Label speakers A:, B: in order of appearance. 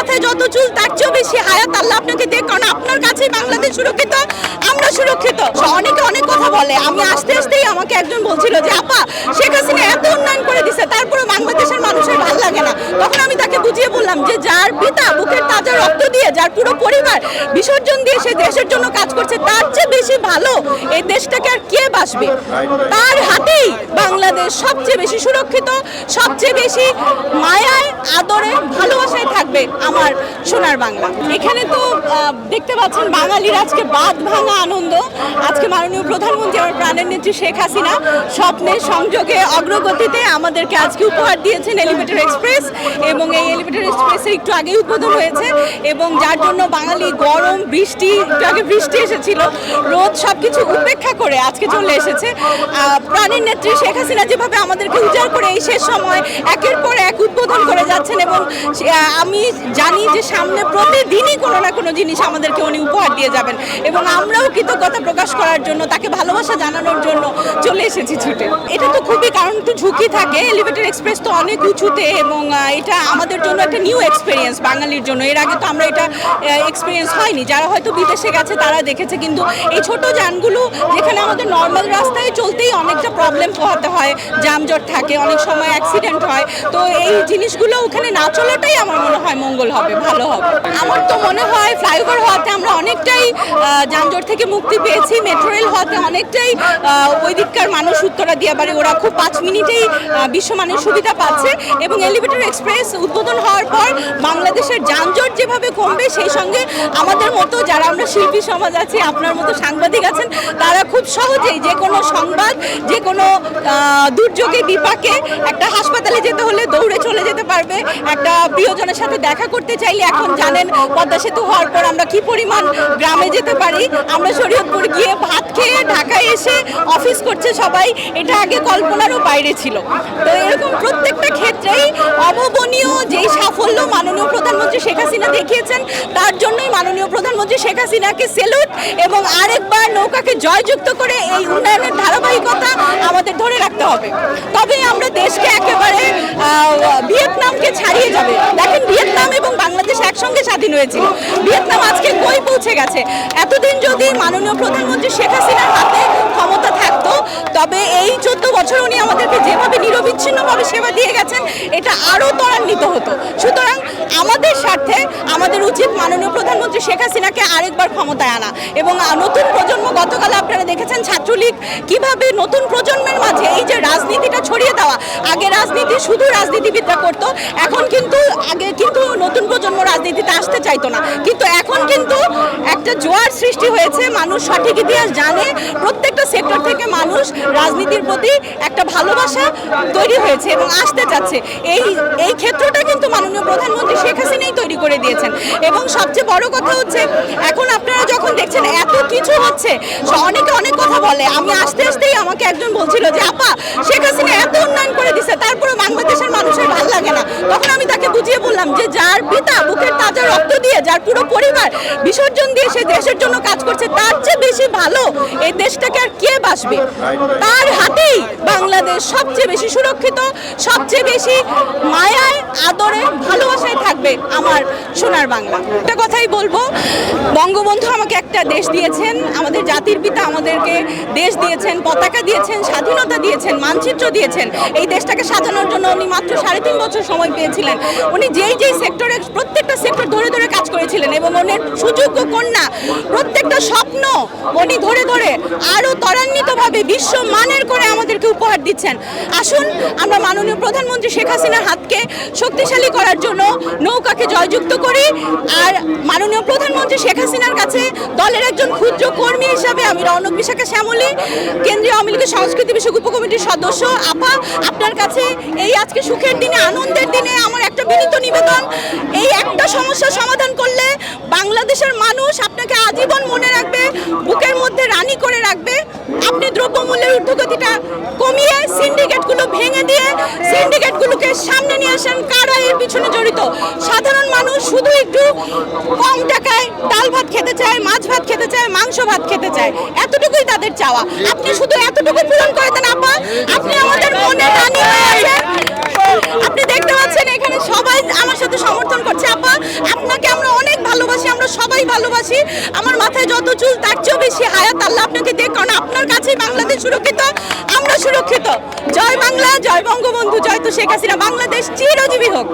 A: মাথায় যত চুল, তার চেয়েও বেশি হায়াত আল্লাহ আপনাকে দেখ, কারণ আপনার কাছে বাংলাদেশ সুরক্ষিত, আমরা সুরক্ষিত। অনেকে অনেক কথা বলে। আমি আস্তে আস্তেই আমাকে একজন বলছিল যে, আপা শেখ হাসিনা এত উন্নয়ন করে দিছে তারপরে বাংলাদেশের মানুষের ভালো লাগে না তখন আমি তাকে বুঝিয়ে বললাম যে যার পিতা বুকের তাজা রক্ত দিয়ে যার পুরো পরিবার বিসর্জন দিয়ে সে দেশের জন্য কাজ করছে, তার চেয়ে বেশি ভালো এই দেশটাকে আর কে বাসবে? তার হাতেই বাংলাদেশ সবচেয়ে বেশি সুরক্ষিত, সবচেয়ে বেশি মায়ায়, আদরে, ভালোবাসায় থাকবে আমার সোনার বাংলা। এখানে তো দেখতে পাচ্ছেন বাঙালির আজকে বাদ ভাঙা আনন্দ। আজকে মাননীয় প্রধানমন্ত্রী আমার প্রাণের নেত্রী শেখ হাসিনা স্বপ্নের সংযোগে অগ্রগতিতে আমাদেরকে আজকে উপহার দিয়েছেন এলিভেটর এক্সপ্রেস এবং এই এলিভেটর এক্সপ্রেসের একটু আগেই উদ্বোধন হয়েছে এবং যার জন্য বাঙালি গরম বৃষ্টি আগে বৃষ্টি এসেছিল, রোদ সব কিছু উপেক্ষা করে আজকে চলে এসেছে। প্রাণের নেত্রী শেখ হাসিনা যেভাবে আমাদেরকে উজাড় করে এই শেষ সময় একের পর এক উদ্বোধন করে যাচ্ছেন এবং আমি জানি যে সামনে প্রতিদিনই কোনো না কোনো জিনিস আমাদেরকে উনি উপহার দিয়ে যাবেন এবং আমরাও কৃতজ্ঞতা প্রকাশ করার জন্য, তাকে ভালোবাসা জানানোর জন্য চলে এসেছি ছুটে। এটা তো খুবই, কারণ একটু ঝুঁকি থাকে এলিভেটর এক্সপ্রেস তো অনেক উঁচুতে এবং এটা আমাদের জন্য একটা নিউ এক্সপিরিয়েন্স বাঙালির জন্য। এর আগে তো আমরা এটা এক্সপিরিয়েন্স হয়নি। যারা হয়তো বিদেশে গেছে, তারা দেখেছে। কিন্তু এই ছোট যানগুলো, যেখানে আমাদের নর্মাল রাস্তায় চলতেই অনেকটা প্রবলেম পোহাতে হয়, যানজট থাকে, অনেক সময় অ্যাক্সিডেন্ট হয়। তো এই জিনিসগুলো ওখানে না চলাটাই আমার মনে হয় মঙ্গল হবে, ভালো হবে। আমার তো মনে হয় ফ্লাইওভার হওয়াতে আমরা অনেকটাই যানজট থেকে মুক্তি পেয়েছি। মেট্রো রেল হওয়াতে অনেকটাই ওই দিককার মানুষ উত্তরা দিয়ে বাড়ি, ওরা খুব পাঁচ মিনিটেই বিশ্বমানের সুবিধা পাচ্ছে। এবং এলিভেটর এক্সপ্রেস উদ্বোধন হওয়ার পর বাংলাদেশের যানজট যেভাবে কমবে সেই সঙ্গে আমাদের মতো যারা আমরা শিল্পী সমাজ আছি, আপনার মতো সাংবাদিক আছেন, তারা খুব সহজেই যে কোনো সংবাদ, যে কোনো দুর্যোগে, বিপাকে একটা হাসপাতালে যেতে হলে দৌড়ে চলে যেতে পারবে। একটা প্রিয়জনের সাথে দেখা করতে চাইলে এখন জানেন, পদ্মা সেতু হওয়ার পর আমরা কি পরিমাণ গ্রামে যেতে পারি। আমরা শরীয়তপুর গিয়ে ভাত খেয়ে ঢাকায় এসে অফিস করছে সবাই। এটা আগে কল্পনারও বাইরে ছিল। তো এরকম প্রত্যেকটা ক্ষেত্রেই অভাবনীয় যেই সাফল্য মাননীয় প্রধানমন্ত্রী শেখ হাসিনা দেখিয়েছেন তার জন্যই মাননীয় প্রধানমন্ত্রী শেখ হাসিনাকে সেলুট এবং আরেকবার নৌকাকে জয়যুক্ত করে এই উন্নয়নের ধারাবাহিকতা আমাদের ধরে রাখতে হবে। তবে আমরা দেশকে একেবারে ভিয়েতনামকে ছাড়িয়ে যাবে। দেখেন, ভিয়েতনাম এবং বাংলাদেশ একসঙ্গে স্বাধীন হয়েছিল। ভিয়েতনাম আজকে কই পৌঁছে গেছে? এতদিন যদি মাননীয় প্রধানমন্ত্রী শেখ হাসিনার হাতে ক্ষমতা থাকতো, তবে এই চোদ্দ বছর উনি আমাদেরকে যেভাবে নিরবিচ্ছিন্নভাবে সেবা দিয়ে গেছেন, এটা আরও ত্বরান্বিত হতো। সুতরাং আমাদের স্বার্থে আমাদের উচিত মাননীয় প্রধানমন্ত্রী শেখ হাসিনাকে আরেকবার ক্ষমতায় আনা। এবং নতুন প্রজন্ম, গতকাল আপনারা দেখেছেন ছাত্রলীগ কীভাবে নতুন প্রজন্মের মাঝে এই যে রাজনীতিটা ছড়িয়ে দেওয়া, আগে রাজনীতি শুধু রাজনীতিবিদরা করতো, এখন কিন্তু আগে কিন্তু নতুন প্রজন্ম রাজনীতিতে আসতে চাইতো না। কিন্তু এখন কিন্তু একটা জোয়ার সৃষ্টি হয়েছে, মানুষ সঠিক ইতিহাস জানে, প্রত্যেকটা সেক্টর থেকে মানুষ রাজনীতির প্রতি একটা ভালোবাসা তৈরি হয়েছে এবং আসতে চাচ্ছে। এই এই ক্ষেত্রটা কিন্তু মাননীয় প্রধানমন্ত্রী শেখ হাসিনাই তৈরি করে দিয়েছেন। এবং সবচেয়ে বড় কথা হচ্ছে, এখন আপনারা যখন দেখছেন এত কিছু হচ্ছে অনেকে অনেক কথা বলে। আমি আসতে আসতেই আমাকে একজন বলছিল যে, আপা, শেখ হাসিনা এত উন্নয়ন করে দিছে তারপরে বাংলাদেশের মানুষের ভালো লাগে না। তখন আমি তাকে বুঝিয়ে বললাম যে, যার পিতা বুকের তাজা রক্ত দিয়ে, যার পুরো পরিবার বিসর্জন দিয়ে সে দেশের জন্য কাজ করছে, তার চেয়ে বেশি ভালো এই দেশটাকে আর কে বাসবে তার হাতেই বাংলাদেশ সবচেয়ে বেশি সুরক্ষিত, সবচেয়ে বেশি মায়ায়, আদরে, ভালোবাসায় থাকবে আমার সোনার বাংলা। একটা কথাই বলব, বঙ্গবন্ধু আমাকে একটা দেশ দিয়েছেন, আমাদের জাতির পিতা আমাদেরকে দেশ দিয়েছেন, পতাকা দিয়েছেন, স্বাধীনতা দিয়েছেন, মানচিত্র দিয়েছেন। এই দেশটাকে সাজানোর জন্য উনি মাত্র সাড়ে তিন বছর সময় পেয়েছিলেন। উনি যেই যেই সেক্টরে প্রত্যেকটা সেক্টর ধরে ধরে কাজ করেছিলেন এবং ওনার সুযোগ্য কন্যা, প্রত্যেকটা স্বপ্ন উনি ধরে ধরে আরও ত্বরান্বিতভাবে বিশ্ব মানের করে আমাদেরকে উপহার দিচ্ছেন। আসুন, আমরা মাননীয় প্রধানমন্ত্রী শেখ হাসিনার হাতকে শক্তিশালী করার জন্য নৌকাকে জয়যুক্ত করি আর মাননীয় প্রধানমন্ত্রী শেখ হাসিনার কাছে দলের একজন ক্ষুদ্র কর্মী হিসাবে আমি রৌনক বিশাখা শ্যামলী, কেন্দ্রীয় আওয়ামী লীগের সংস্কৃতি বিষয়ক উপকমিটির সদস্য। আপা, আপনার কাছে এই আজকে সুখের দিনে, আনন্দের দিনে আমার একটা বিনীত নিবেদন, এই একটা সমস্যার সমাধান করলে বাংলাদেশের মানুষ আপনাকে আজীবন মনে রাখবে, বুকের মধ্যে রানী করে রাখবে। আপনি দ্রব্যমূল্যের ঊর্ধ্বগতিটা কমিয়ে সিন্ডিকেটগুলো ভেঙে দিয়ে সিন্ডিকেটগুলোকে সামনে নিয়ে আসেন কারা এর পিছনে জড়িত? সাধারণ মানুষ শুধু একটু কম টাকায় ডাল ভাত খেতে চায়, মাছ ভাত খেতে চায়, মাংস ভাত খেতে চায়। এতটুকুই তাদের চাওয়া। আপনি শুধু এতটুকু পূরণ করে দেন, আপা আপনি আমাদের মনে রানী হয়ে আছেন আপনি দেখতে পাচ্ছেন এখানে সবাই আমার সাথে সমর্থন করছে আপা এতটাই ভালোবাসি আমার মাথায় যত চুল, তার চেয়েও বেশি হায়াত আল্লাহ আপনাকে দেখ কারণ আপনার কাছেই বাংলাদেশ সুরক্ষিত, আমরা সুরক্ষিত। জয় বাংলা, জয় বঙ্গবন্ধু, জয় তো শেখ হাসিনা। বাংলাদেশ চিরজীবী হোক।